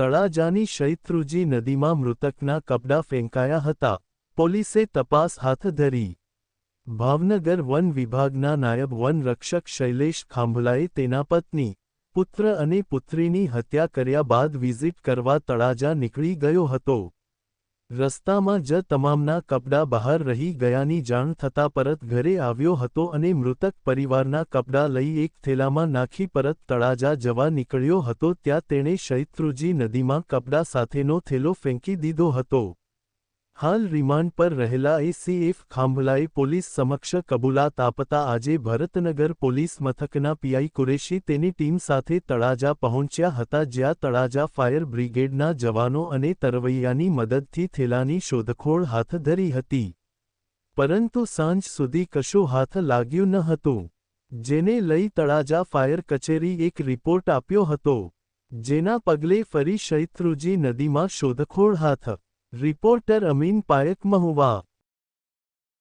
તળાજાની શૈત્રુજી નદીમાં મૃતકના કપડાં ફેંકાયા હતા. પોલીસે તપાસ હાથ ધરી. ભાવનગર વન વિભાગના નાયબ વન રક્ષક શૈલેષ ખાંભલાએ તેના પત્ની, પુત્ર અને પુત્રીની હત્યા કર્યા બાદ વિઝિટ કરવા તળાજા નીકળી ગયો હતો. રસ્તામાં જ તમામના કપડાં બહાર રહી ગયાની જાણ થતાં પરત ઘરે આવ્યો હતો અને મૃતક પરિવારના કપડાં લઈ એક થેલામાં નાખી પરત તળાજા જવા નીકળ્યો હતો. ત્યાં તેણે શૈત્રુજી નદીમાં કપડાં સાથેનો થેલો ફેંકી દીધો હતો. હાલ રિમાન્ડ પર રહેલા એસીએફ ખાંભલાએ પોલીસ સમક્ષ કબૂલાત આપતા આજે ભરતનગર પોલીસ મથકના પીઆઈ કુરેશી તેની ટીમ સાથે તળાજા પહોંચ્યા હતા જ્યાં તળાજા ફાયર બ્રિગેડના જવાનો અને તરવૈયાની મદદથી થેલાની શોધખોળ હાથ ધરી હતી. પરંતુ સાંજ સુધી કશું હાથ લાગ્યું ન હતું. જેને લઈ તળાજા ફાયર કચેરી એક રિપોર્ટ આપ્યો હતો. જેના પગલે ફરી શૈત્રુજી નદીમાં શોધખોળ હાથ રિપોર્ટર અમીન પાયક મહુવા